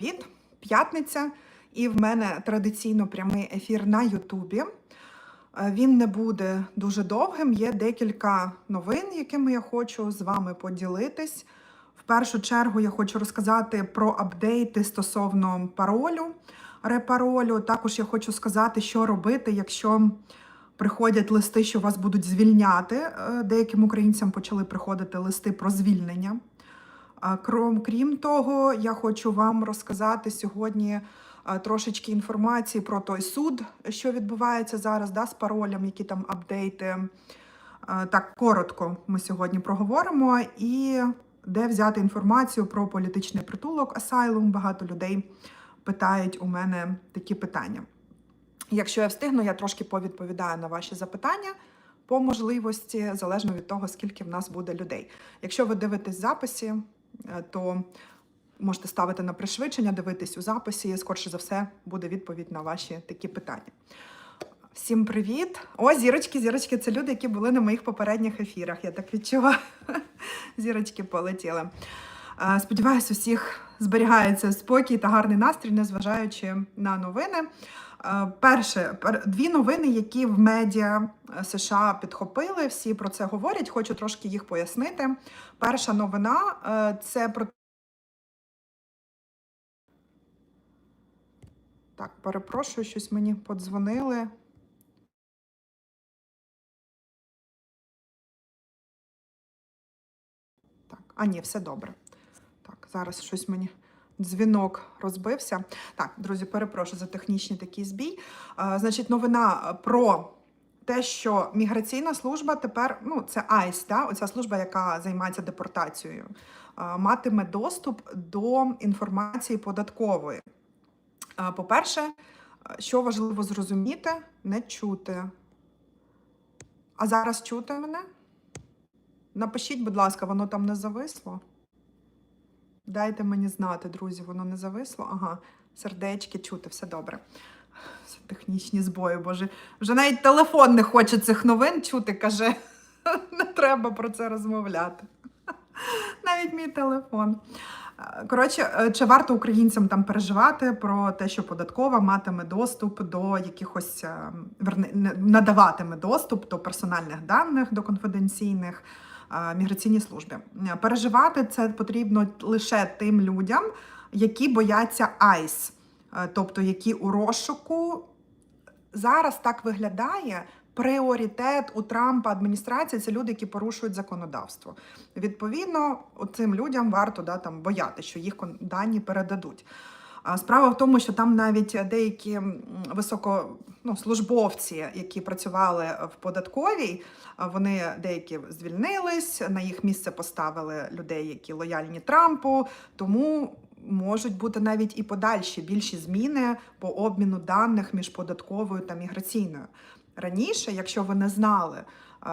Привіт, п'ятниця, і в мене традиційно прямий ефір на Ютубі. Е, Він не буде дуже довгим. Є декілька новин, якими я хочу з вами поділитись. В першу чергу я хочу розказати про апдейти стосовно паролю, репаролю. Також я хочу сказати, що робити, якщо приходять листи, що вас будуть звільняти. Е, Деяким українцям почали приходити листи про звільнення. А Крім, крім того, я хочу вам розказати сьогодні трошечки інформації про той суд, що відбувається зараз, да, з паролем, які там апдейти. Так, коротко ми сьогодні проговоримо. І де взяти інформацію про політичний притулок Asylum. Багато людей питають у мене такі питання. Якщо я встигну, я трошки повідповідаю на ваші запитання по можливості, залежно від того, скільки в нас буде людей. Якщо ви дивитесь е, то можете ставити на пришвидшення, дивитись у записі. Скорше за все, буде відповідь на ваші такі питання. Всім привіт! О, зірочки, зірочки, це люди, які були на моїх попередніх ефірах. Я так відчуваю. Зірочки полетіли. Е, Сподіваюсь, усіх зберігається спокій та гарний настрій, незважаючи на новини. Е, Перше, дві новини, які в медіа е, США підхопили, всі про це говорять. Хочу трошки їх пояснити. Перша новина е, це про так, перепрошую, щось мені подзвонили. Так, а ні, все добре. Так, зараз щось мені дзвінок розбився. Так, друзі, перепрошую за технічний такий збій. А, значить, новина про те, що міграційна служба тепер, ну, це АЙС, да? оця служба, яка займається депортацією, а, матиме доступ до інформації податкової. По-перше, що важливо зрозуміти, не чути. А зараз чути мене? Напишіть, будь ласка, воно там не зависло. Дайте мені знати, друзі, воно не зависло. Ага, сердечки чути, все добре. Все технічні збої, боже. Вже навіть телефон не хоче цих новин чути, каже. Не треба про це розмовляти. Навіть мій телефон. Е, Коротше, е, чи варто українцям там переживати про те, що податкова матиме доступ до якихось е, верни- не- надаватиме доступ до персональних даних, до конфіденційних міграційній службі. Е, Переживати це потрібно лише тим людям, які бояться ICE, е, тобто які у розшуку зараз так виглядає. Пріоритет у Трампа адміністрації це люди, які порушують законодавство. Відповідно, цим людям варто да, там, бояти, що їх дані передадуть. Справа в тому, що там навіть деякі м, високо ну, які працювали в податковій, вони деякі звільнились, на їх місце поставили людей, які лояльні Трампу. Тому можуть бути навіть і подальші більші зміни по обміну даних між податковою та міграційною. Раніше, якщо ви не знали,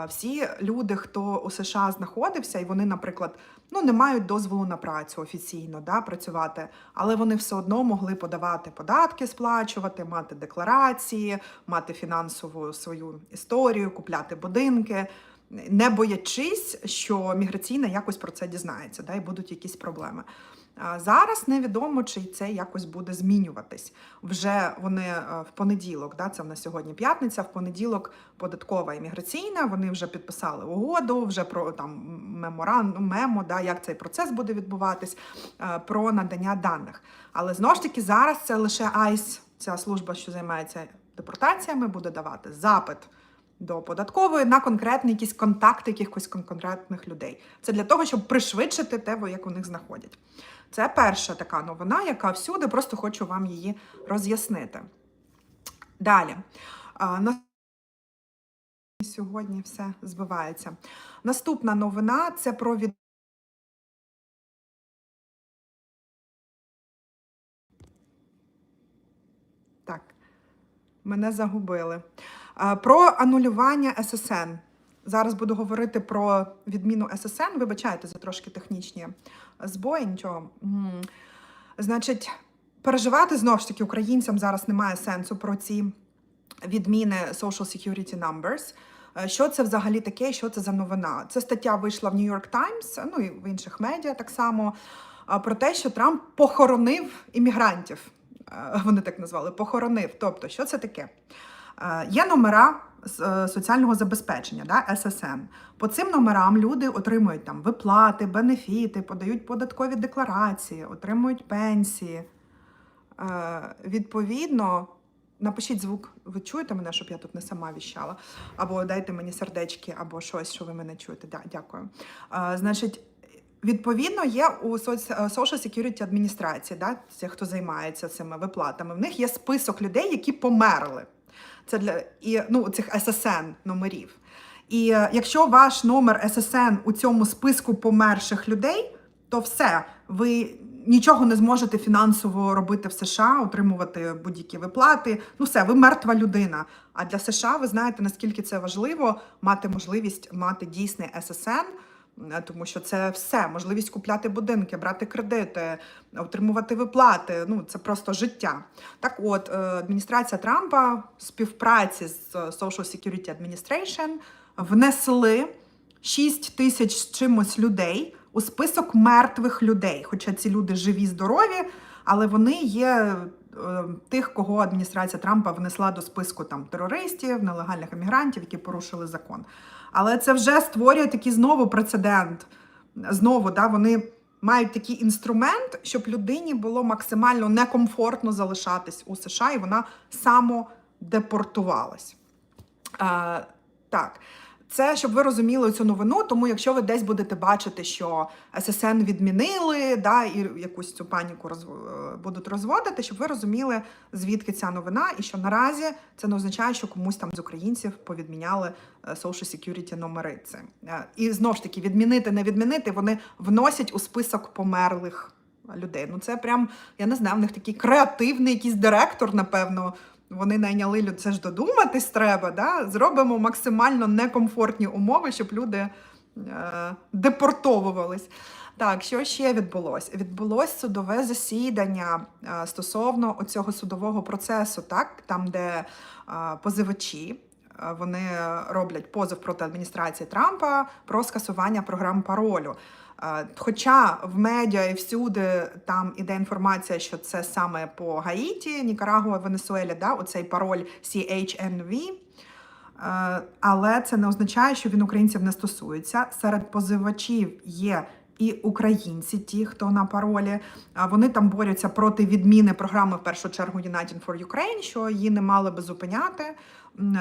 всі люди, хто у США знаходився, і вони, наприклад, ну не мають дозволу на працю офіційно да, працювати, але вони все одно могли подавати податки, сплачувати, мати декларації, мати фінансову свою історію, купляти будинки, не боячись, що міграційна якось про це дізнається, да, і будуть якісь проблеми. Зараз невідомо, чи це якось буде змінюватись. Вже вони е, в понеділок, да, це в нас сьогодні п'ятниця, в понеділок податкова і міграційна. Вони вже підписали угоду, вже про там меморандум, мемо, да, як цей процес буде відбуватись, е, про надання даних. Але знову ж таки, зараз це лише АЙС, ця служба, що займається депортаціями, буде давати запит до податкової на конкретні якісь контакти якихось конкретних людей. Це для того, щоб пришвидшити те, як у них знаходять. Це перша така новина, яка всюди, просто хочу вам її роз'яснити. Далі. Сьогодні все збивається. Наступна новина це про від... Так, мене загубили. Про анулювання ССН. Зараз буду говорити про відміну ССН. Вибачайте за трошки технічні збої, нічого. Значить, переживати знову ж таки українцям зараз немає сенсу про ці відміни Social Security Numbers. Е, Що це взагалі таке? Що це за новина? Це стаття вийшла в New York Times, ну і в інших медіа так само. про те, що Трамп похоронив іммігрантів. Е, Вони так назвали похоронив. Тобто, що це таке? Е, Є номера е, соціального забезпечення, да, ССН. По цим номерам люди отримують там виплати, бенефіти, подають податкові декларації, отримують пенсії. Е, Відповідно, напишіть звук, ви чуєте мене, щоб я тут не сама віщала, або дайте мені сердечки, або щось, що ви мене чуєте. Да, дякую. Е, Значить, Відповідно, є у е, Social Security адміністрації, да, хто займається цими виплатами. В них є список людей, які померли. Це для і ну цих SSN номерів. І е, якщо ваш номер SSN у цьому списку померших людей, то все, ви нічого не зможете фінансово робити в США, отримувати будь-які виплати. Ну все, ви мертва людина. А для США ви знаєте наскільки це важливо мати можливість мати дійсний е, тому що це все можливість купляти будинки, брати кредити, отримувати виплати. Ну це просто життя. Так, от е, адміністрація Трампа в співпраці з е, Social Security Administration внесли 6 тисяч з чимось людей у список мертвих людей. Хоча ці люди живі, здорові, але вони є е, тих, кого адміністрація Трампа внесла до списку там терористів, нелегальних емігрантів, які порушили закон. Але це вже створює такий знову прецедент. Знову, да, вони мають такий інструмент, щоб людині було максимально некомфортно залишатись у США, і вона самодепортувалась. Е, так. Це щоб ви розуміли цю новину. Тому, якщо ви десь будете бачити, що ССН відмінили, да, і якусь цю паніку роз... е, будуть розводити, щоб ви розуміли, звідки ця новина, і що наразі це не означає, що комусь там з українців повідміняли е, Social Security номери. Це і знову ж таки, відмінити, не відмінити, вони вносять у список померлих людей. Ну це прям я не знаю, в них такий креативний якийсь директор, напевно. Вони найняли люд. Це ж додуматись треба. Да? Зробимо максимально некомфортні умови, щоб люди е, депортовувались. Так, що ще відбулося? Відбулось судове засідання е, стосовно цього судового процесу, так? там, де е, позивачі. Е, Вони роблять позов проти адміністрації Трампа про скасування програм паролю. Е, Хоча в медіа і всюди там іде інформація, що це саме по Гаїті, Нікарагуа, Венесуелі, да, оцей пароль CHNV. Е, Але це не означає, що він українців не стосується. Серед позивачів є і українці, ті, хто на паролі. Вони там борються проти відміни програми в першу чергу United for Ukraine, що її не мали би зупиняти,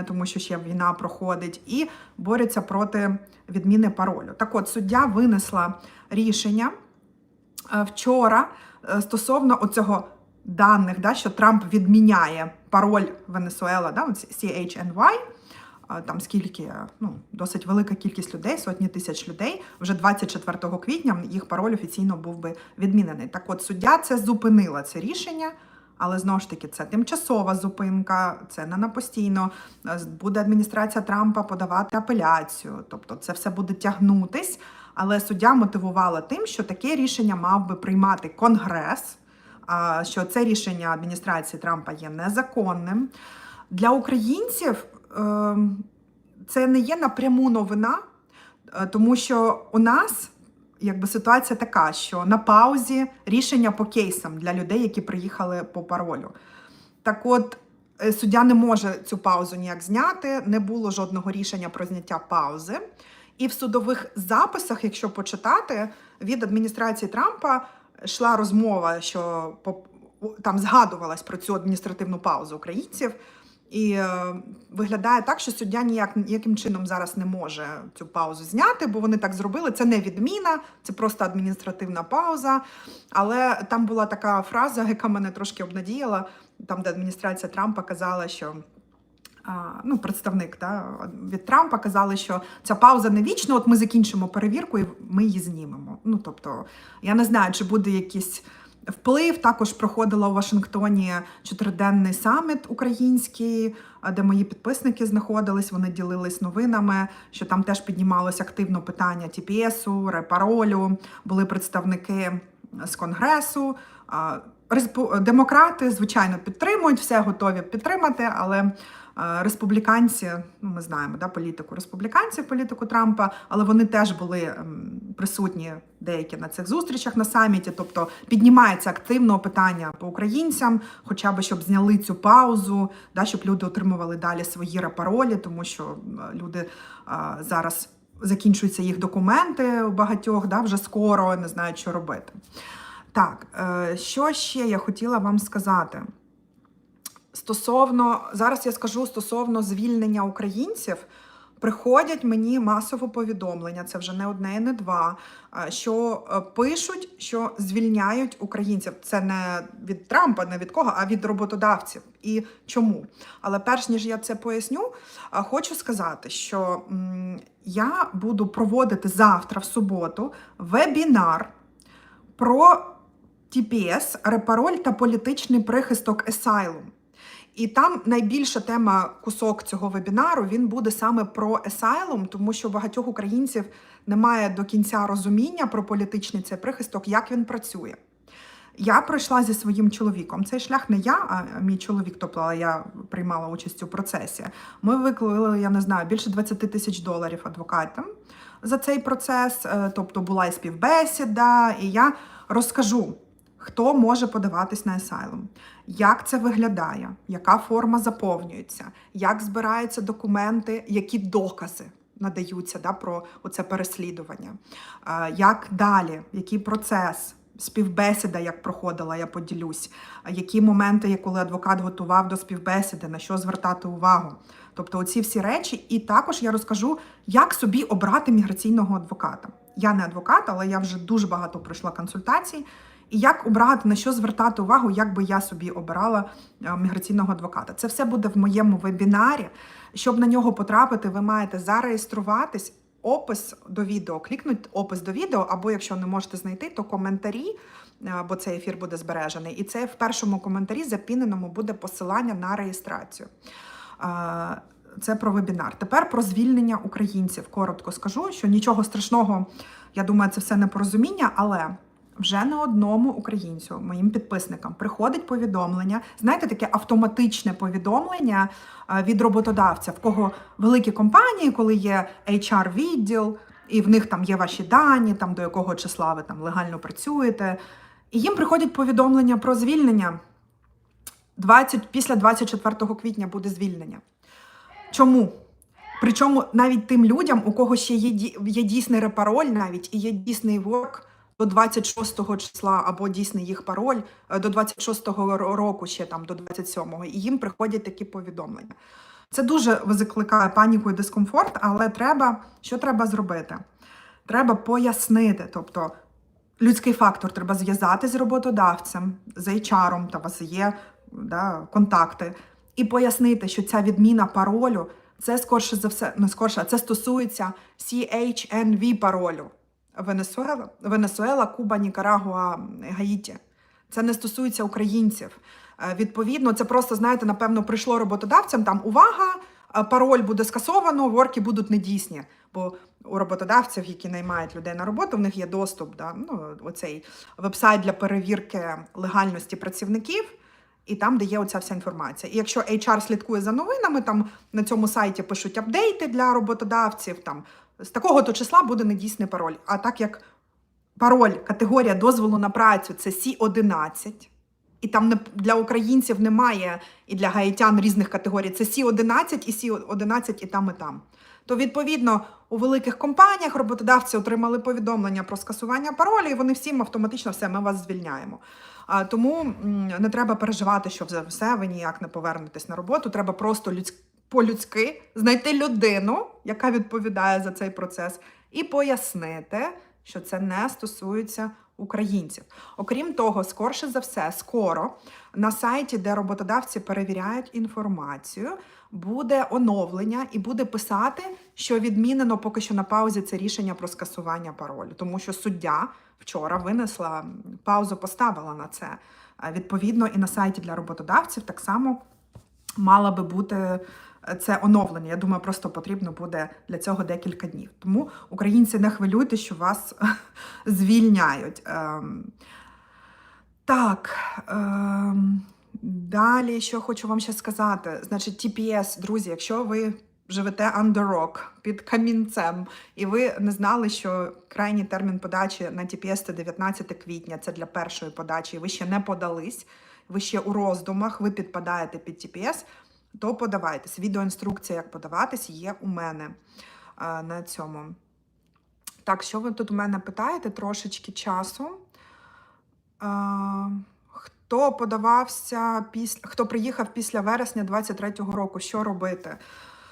тому що ще війна проходить, і борються проти відміни паролю. Так от суддя винесла рішення е, вчора е, стосовно оцього даних, да, що Трамп відміняє пароль Венесуела, да, CHNY. Там скільки, ну, досить велика кількість людей, сотні тисяч людей. Вже 24 квітня їх пароль офіційно був би відмінений. Так от суддя це зупинила це рішення, але знову ж таки це тимчасова зупинка, це не на постійно. Е, Буде адміністрація Трампа подавати апеляцію, тобто це все буде тягнутись. Але суддя мотивувала тим, що таке рішення мав би приймати Конгрес, що це рішення адміністрації Трампа є незаконним. Для українців це не є напряму новина, е, тому що у нас якби ситуація така, що на паузі рішення по кейсам для людей, які приїхали по паролю. Так от, е, суддя не може цю паузу ніяк зняти, не було жодного рішення про зняття паузи. І в судових записах, якщо почитати, від адміністрації Трампа йшла розмова, що там згадувалась про цю адміністративну паузу українців. І е, виглядає так, що суддя ніяк ніяким чином зараз не може цю паузу зняти, бо вони так зробили. Це не відміна, це просто адміністративна пауза. Але там була така фраза, яка мене трошки обнадіяла, там, де адміністрація Трампа казала, що. Ну, представник та, від Трампа казали, що ця пауза не вічна, от ми закінчимо перевірку і ми її знімемо. Ну, тобто, я не знаю, чи буде якийсь вплив. Також проходила у Вашингтоні чотириденний саміт український, де мої підписники знаходились. Вони ділились новинами, що там теж піднімалось активно питання TPS, репаролю, були представники з конгресу. А, Демократи, звичайно, підтримують, все готові підтримати, але Е, Республіканці, ну ми знаємо да, політику республіканців, політику Трампа, але вони теж були ем, присутні деякі на цих зустрічах на саміті. Тобто піднімається активно питання по українцям, хоча б щоб зняли цю паузу, да, щоб люди отримували далі свої репаролі, тому що е, люди е, зараз закінчуються їх документи у багатьох, да, вже скоро не знають, що робити. Так, е, що ще я хотіла вам сказати? Стосовно зараз я скажу стосовно звільнення українців. Приходять мені масово повідомлення, це вже не одне і не два. е, Що е, пишуть, що звільняють українців. Це не від Трампа, не від кого, а від роботодавців. І чому? Але перш ніж я це поясню, е, хочу сказати, що я буду проводити завтра в суботу вебінар про TPS, репароль та політичний прихисток Asylum. І там найбільша тема кусок цього вебінару він буде саме про Asylum, тому що багатьох українців немає до кінця розуміння про політичний цей прихисток, як він працює. Я пройшла зі своїм чоловіком. Цей шлях не я, а мій чоловік, тобто я приймала участь у процесі. Ми виклали, я не знаю, більше 20 тисяч доларів адвокатам за цей процес. Е, Тобто була і співбесіда, і я розкажу, хто може подаватись на асайлум, як це виглядає, яка форма заповнюється, як збираються документи, які докази надаються да, про оце переслідування, як далі, який процес. Співбесіда, як проходила, я поділюсь, які моменти, коли адвокат готував до співбесіди, на що звертати увагу. Тобто, оці всі речі, і також я розкажу, як собі обрати міграційного адвоката. Я не адвокат, але я вже дуже багато пройшла консультацій. І як обрати, на що звертати увагу, як би я собі обирала е, міграційного адвоката. Це все буде в моєму вебінарі. Щоб на нього потрапити, ви маєте зареєструватись. Опис до відео, клікнуть опис до відео, або якщо не можете знайти, то коментарі, е, бо цей ефір буде збережений. І це в першому коментарі запіненому буде посилання на реєстрацію. Е, Це про вебінар. Тепер про звільнення українців. Коротко скажу, що нічого страшного, я думаю, це все непорозуміння, але вже не одному українцю, моїм підписникам, приходить повідомлення. Знаєте, таке автоматичне повідомлення е, від роботодавця, в кого великі компанії, коли є HR-відділ, і в них там є ваші дані, там до якого числа ви там легально працюєте. І їм приходять повідомлення про звільнення. 20, після 24 квітня буде звільнення. Чому? Причому навіть тим людям, у кого ще є, є дійсний репароль, навіть і є дійсний ворк до 26-го числа, або дійсний їх пароль е, до 26-го року, ще там до 27-го, і їм приходять такі повідомлення. Це дуже викликає паніку і дискомфорт, але треба, що треба зробити? Треба пояснити, тобто людський фактор треба зв'язати з роботодавцем, з HR, та вас є да, контакти, і пояснити, що ця відміна паролю це скорше за все, не скорше, а це стосується CHNV паролю. Венесуела, Венесуела, Куба, Нікарагуа, Гаїті. Це не стосується українців. Е, Відповідно, це просто, знаєте, напевно, прийшло роботодавцям там увага, е, пароль буде скасовано, ворки будуть недійсні. Бо у роботодавців, які наймають людей на роботу, в них є доступ, да, ну, оцей вебсайт для перевірки легальності працівників, і там, де є оця вся інформація. І якщо HR слідкує за новинами, там на цьому сайті пишуть апдейти для роботодавців, там з такого то числа буде недійсний пароль. А так як пароль, категорія дозволу на працю це Сі-11, і там не, для українців немає і для гаїтян різних категорій. Це Сі-11 і Сі-11 і там, і там. То, відповідно, у великих компаніях роботодавці отримали повідомлення про скасування паролю, і вони всім автоматично все, ми вас звільняємо. А, тому не треба переживати, що все, ви ніяк не повернетесь на роботу. Треба просто людсь... по-людськи знайти людину, яка відповідає за цей процес, і пояснити, що це не стосується українців. Окрім того, скорше за все, скоро на сайті, де роботодавці перевіряють інформацію, буде оновлення і буде писати, що відмінено поки що на паузі це рішення про скасування паролю, тому що суддя вчора винесла паузу, поставила на це. Відповідно, і на сайті для роботодавців так само мало би бути це оновлення. Я думаю, просто потрібно буде для цього декілька днів. Тому українці не хвилюйте, що вас звільняють. Ем, Так. Ем, Далі, що хочу вам ще сказати, значить, TPS, друзі, якщо ви живете under rock, під камінцем, і ви не знали, що крайній термін подачі на TPS це 19 квітня, це для першої подачі, і ви ще не подались, ви ще у роздумах, ви підпадаєте під TPS, то подавайтесь. Відеоінструкція, як подаватись, є у мене а, на цьому. Так, що ви тут у мене питаєте? Трошечки часу. А, хто подавався після хто приїхав після вересня 23-го року, що робити?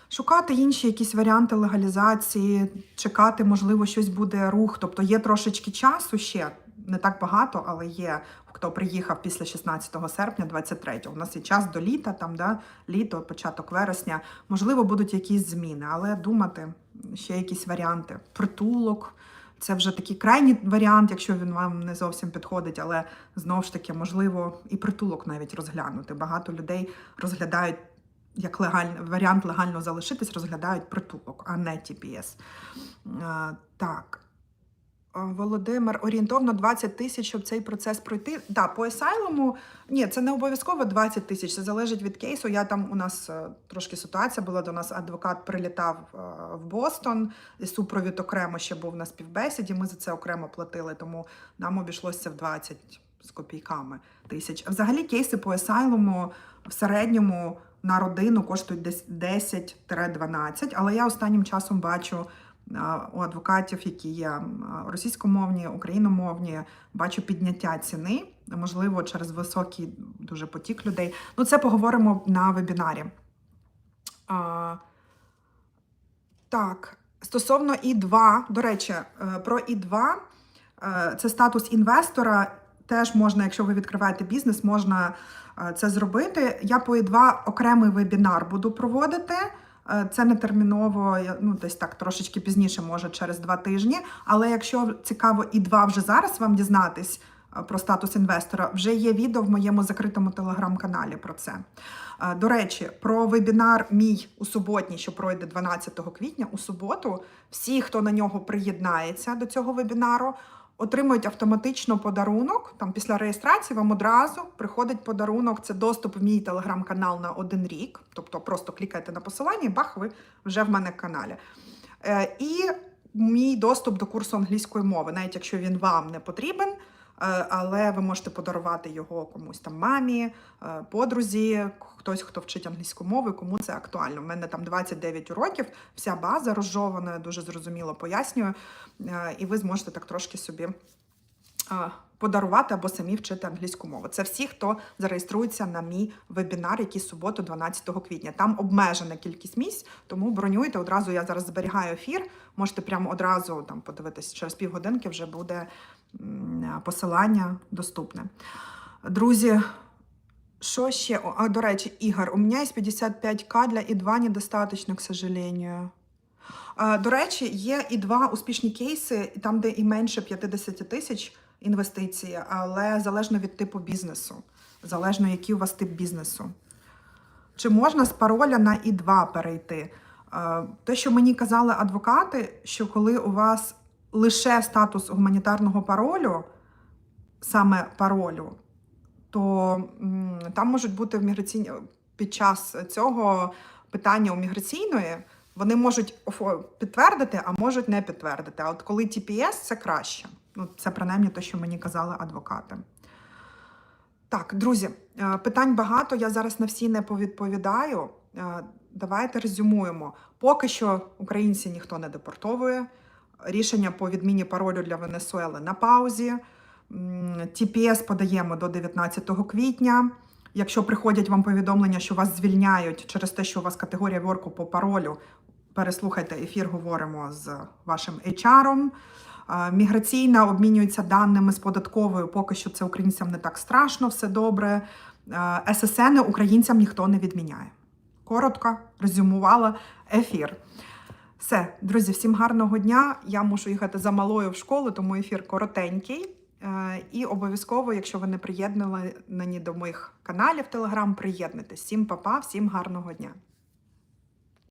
Шукати інші якісь варіанти легалізації, чекати, можливо, щось буде рух. Тобто є трошечки часу ще, не так багато, але є хто приїхав після 16 серпня 23-го. У нас є час до літа, там, да, літо, початок вересня. Можливо, будуть якісь зміни, але думати ще якісь варіанти. Притулок. Це вже такий крайній варіант, якщо він вам не зовсім підходить, але знову ж таки, можливо, і притулок навіть розглянути. Багато людей розглядають як легальний варіант легально залишитись, розглядають притулок, а не TPS. А, так. Володимир, орієнтовно 20 тисяч, щоб цей процес пройти. Да, по асайлуму, ні, це не обов'язково 20 тисяч, це залежить від кейсу. Я там у нас е, трошки ситуація була. До нас адвокат прилітав е, в Бостон, і супровід окремо ще був на співбесіді. Ми за це окремо платили, тому нам обійшлося в 20 з копійками тисяч. Взагалі, кейси по асайлуму в середньому на родину коштують десь 10-12, але я останнім часом бачу у адвокатів, які є російськомовні, україномовні, бачу підняття ціни, можливо, через високий дуже потік людей. Ну, це поговоримо на вебінарі. А, так, стосовно І2, до речі, е, про І2, е, це статус інвестора. Теж можна, якщо ви відкриваєте бізнес, можна е, це зробити. Я по І2 окремий вебінар буду проводити. Е, Це не терміново, ну десь так трошечки пізніше, може через два тижні. Але якщо цікаво І2 вже зараз вам дізнатись е, про статус інвестора, вже є відео в моєму закритому телеграм-каналі про це. Е, До речі, про вебінар мій у суботній, що пройде 12 квітня, у суботу, всі, хто на нього приєднається до цього вебінару, отримують автоматично подарунок. Там після реєстрації вам одразу приходить подарунок. Це доступ в мій телеграм-канал на один рік. Тобто просто клікайте на посилання, і бах, ви вже в мене в каналі. Е, І мій доступ до курсу англійської мови, навіть якщо він вам не потрібен. Е, Але ви можете подарувати його комусь там мамі, е, подрузі, хтось, хто вчить англійську мову, кому це актуально. У мене там 29 уроків, вся база розжована, дуже зрозуміло пояснюю. Е, І ви зможете так трошки собі подарувати або самі вчити англійську мову. Це всі, хто зареєструється на мій вебінар, який суботу, 12 квітня. Там обмежена кількість місць, тому бронюйте. Одразу я зараз зберігаю ефір. Можете прямо одразу там подивитись через півгодинки вже буде посилання доступне. Друзі, що ще? А, до речі, Ігор, у мене є 55к для І2 недостаточно, к сожалению. До речі, є і два успішні кейси, там, де і менше 50 тисяч інвестицій, але залежно від типу бізнесу, залежно який у вас тип бізнесу. Чи можна з пароля на І2 перейти? Те, що мені казали адвокати, що коли у вас лише статус гуманітарного паролю, саме паролю, то там можуть бути в міграційні під час цього питання у міграційної. Вони можуть підтвердити, а можуть не підтвердити. А от коли TPS, це краще. Ну, це принаймні те, що мені казали адвокати. Так, друзі, е, питань багато. Я зараз на всі не повідповідаю. Е, Давайте резюмуємо. Поки що українці ніхто не депортовує. Рішення по відміні паролю для Венесуели на паузі. TPS подаємо до 19 квітня. Якщо приходять вам повідомлення, що вас звільняють через те, що у вас категорія ворку по паролю, переслухайте ефір, говоримо з вашим HR. Міграційна обмінюється даними з податковою. Поки що це українцям не так страшно, все добре. ССН українцям ніхто не відміняє. Коротко резюмувала ефір. Все, друзі, всім гарного дня. Я мушу їхати за малою в школу, тому ефір коротенький. Е, І обов'язково, якщо ви не приєднані до моїх каналів Телеграм, приєднуйтесь. Всім па-па, всім гарного дня.